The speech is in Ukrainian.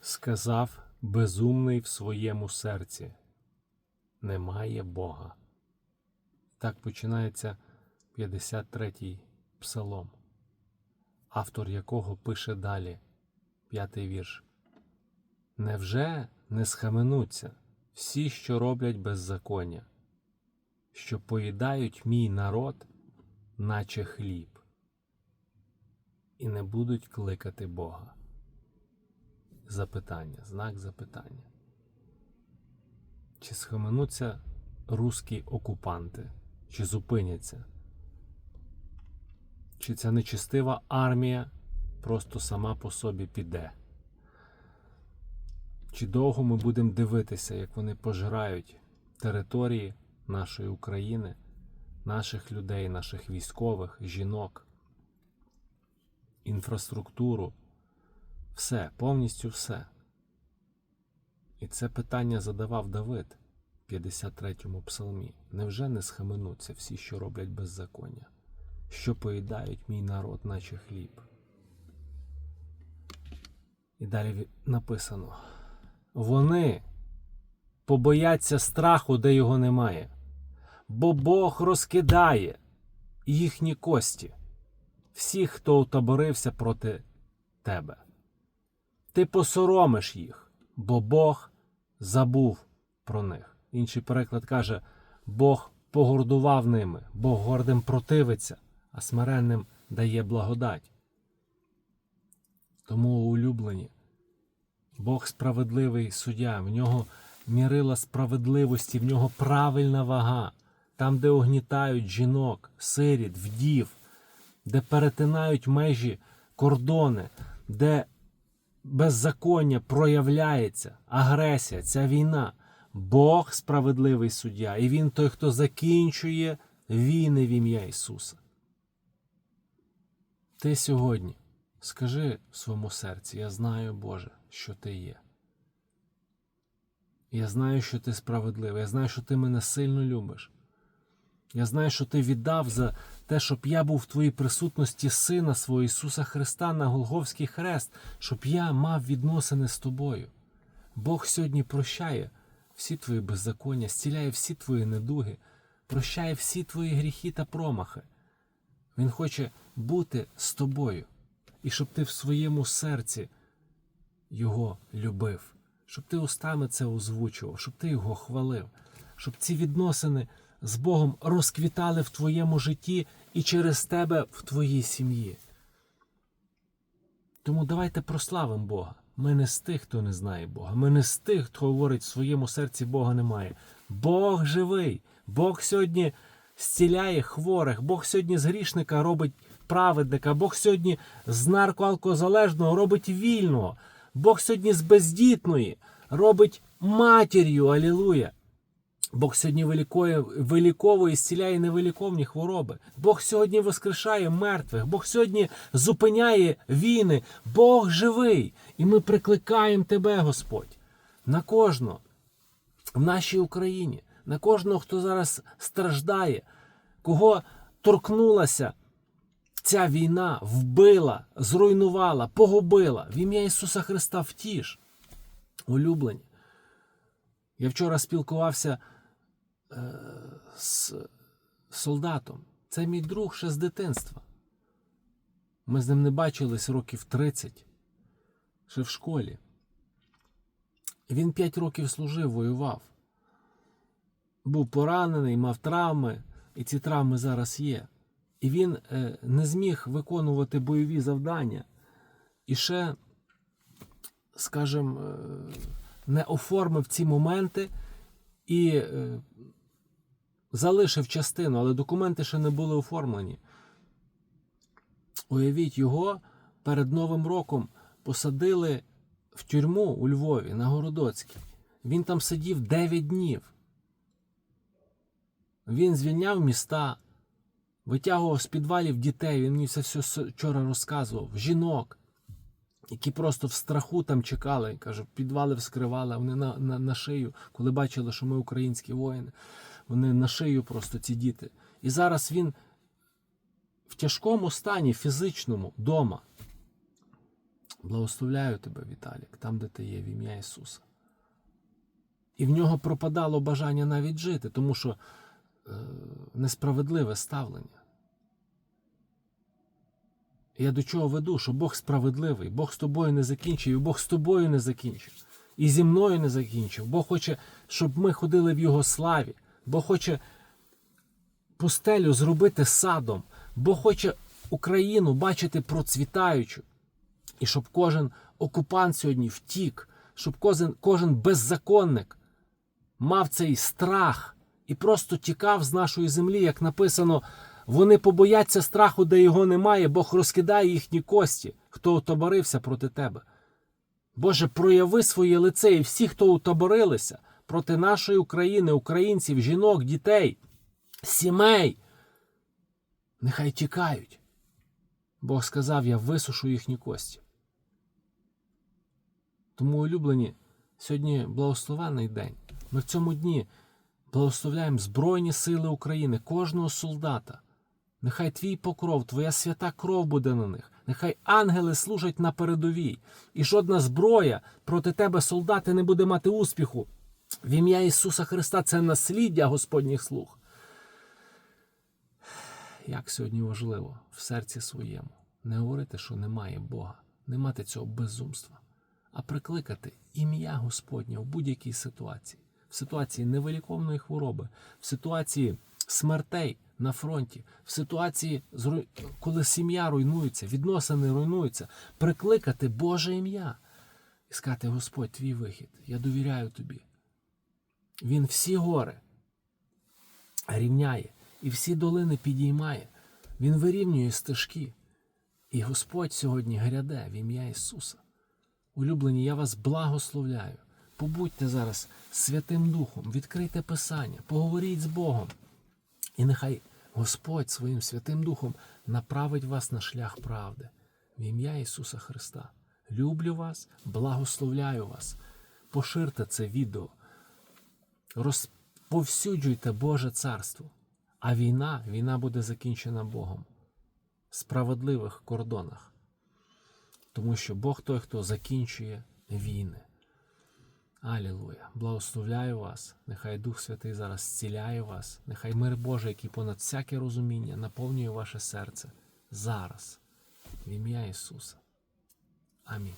Сказав безумний в своєму серці. Немає Бога. Так починається 53-й псалом, автор якого пише далі, п'ятий вірш. Невже не схаменуться всі, що роблять беззаконня, що поїдають мій народ, наче хліб, і не будуть кликати Бога? Запитання, знак запитання. Чи схаменуться русські окупанти, чи зупиняться? Чи ця нечистива армія просто сама по собі піде? Чи довго ми будемо дивитися, як вони пожирають території нашої України, наших людей, наших військових, жінок, інфраструктуру? Все, повністю все. І це питання задавав Давид в 53-му псалмі. Невже не схаменуться всі, що роблять беззаконня, що поїдають мій народ, наче хліб? І далі написано: вони побояться страху, де його немає, бо Бог розкидає їхні кості, всіх, хто утаборився проти тебе. Ти посоромиш їх, бо Бог забув про них. Інший переклад каже: Бог погордував ними, Бог гордим противиться, а смиренним дає благодать. Тому улюблені, Бог справедливий суддя, в нього мірила справедливості, в нього правильна вага. Там, де огнітають жінок, сиріт, вдів, де перетинають межі кордони, де беззаконня проявляється, агресія, ця війна. Бог справедливий суддя, і Він той, хто закінчує війни в ім'я Ісуса. Ти сьогодні скажи в своєму серці: Я знаю, Боже, що ти є. Я знаю, що ти справедливий. Я знаю, що ти мене сильно любиш. Я знаю, що ти віддав за те, щоб я був в твоїй присутності Сина свого Ісуса Христа на Голговський хрест, щоб я мав відносини з тобою. Бог сьогодні прощає всі твої беззаконня, зціляє всі твої недуги, прощає всі твої гріхи та промахи. Він хоче бути з тобою, і щоб ти в своєму серці його любив, щоб ти устами це озвучував, щоб ти його хвалив, щоб ці відносини з Богом розквітали в твоєму житті і через тебе в твоїй сім'ї. Тому давайте прославимо Бога. Ми не з тих, хто не знає Бога. Ми не з тих, хто говорить, в своєму серці Бога немає. Бог живий. Бог сьогодні зціляє хворих, Бог сьогодні з грішника робить праведника, Бог сьогодні з наркоалкозалежного робить вільного. Бог сьогодні з бездітної робить матір'ю. Алілуя. Бог сьогодні вилікує, виліковує, зціляє невиліковні хвороби. Бог сьогодні воскрешає мертвих. Бог сьогодні зупиняє війни. Бог живий. І ми прикликаємо Тебе, Господь, на кожного в нашій Україні, на кожного, хто зараз страждає, кого торкнулася ця війна, вбила, зруйнувала, погубила. В ім'я Ісуса Христа втіш. Улюблені. Я вчора спілкувався з солдатом. Це мій друг ще з дитинства. Ми з ним не бачились років 30, ще в школі. Він 5 років служив, воював. Був поранений, мав травми, і ці травми зараз є. І він е, не зміг виконувати бойові завдання. І ще, скажімо, е, не оформив ці моменти і е, залишив частину, але документи ще не були оформлені. Уявіть, його перед Новим роком посадили в тюрму у Львові на Городоцькій. Він там сидів 9 днів. Він звільняв міста, витягував з підвалів дітей. Він мені це все вчора розказував. Жінок, які просто в страху там чекали. Каже, підвали вскривали, вони на, на, на шию, коли бачили, що ми українські воїни. Вони на шию просто ці діти. І зараз він в тяжкому стані фізичному дома. Благословляю тебе, Віталік, там, де ти є, в ім'я Ісуса. І в нього пропадало бажання навіть жити, тому що е, несправедливе ставлення. Я до чого веду, що Бог справедливий, Бог з тобою не закінчив, і Бог з тобою не закінчив, і зі мною не закінчив. Бог хоче, щоб ми ходили в Його славі. Бог хоче пустелю зробити садом. Бог хоче Україну бачити процвітаючу. І щоб кожен окупант сьогодні втік, щоб кожен, кожен беззаконник мав цей страх і просто тікав з нашої землі, як написано, вони побояться страху, де його немає, Бог розкидає їхні кості, хто отоборився проти тебе. Боже, прояви своє лице і всі, хто утоборилися проти нашої України, українців, жінок, дітей, сімей, нехай тікають. Бог сказав, я висушу їхні кості. Тому, улюблені, сьогодні благословенний день. Ми в цьому дні благословляємо Збройні Сили України, кожного солдата. Нехай твій покров, твоя свята кров буде на них. Нехай ангели служать на передовій, і жодна зброя проти тебе, солдати, не буде мати успіху. В ім'я Ісуса Христа це насліддя Господніх слуг. Як сьогодні важливо в серці своєму не говорити, що немає Бога, не мати цього безумства, а прикликати ім'я Господнє в будь-якій ситуації, в ситуації невиліковної хвороби, в ситуації смертей на фронті, в ситуації, коли сім'я руйнується, відносини руйнуються, прикликати Боже ім'я і сказати: Господь, твій вихід, я довіряю тобі. Він всі гори рівняє і всі долини підіймає. Він вирівнює стежки. І Господь сьогодні гряде в ім'я Ісуса. Улюблені, я вас благословляю. Побудьте зараз Святим Духом, відкрийте Писання, поговоріть з Богом. І нехай Господь своїм Святим Духом направить вас на шлях правди. В ім'я Ісуса Христа. Люблю вас, благословляю вас. Поширте це відео. Розповсюджуйте Боже царство. А війна, війна буде закінчена Богом в справедливих кордонах. Тому що Бог той, хто закінчує війни. Алілуя! Благословляю вас. Нехай Дух Святий зараз зціляє вас. Нехай мир Божий, який понад всяке розуміння, наповнює ваше серце зараз. В ім'я Ісуса. Амінь.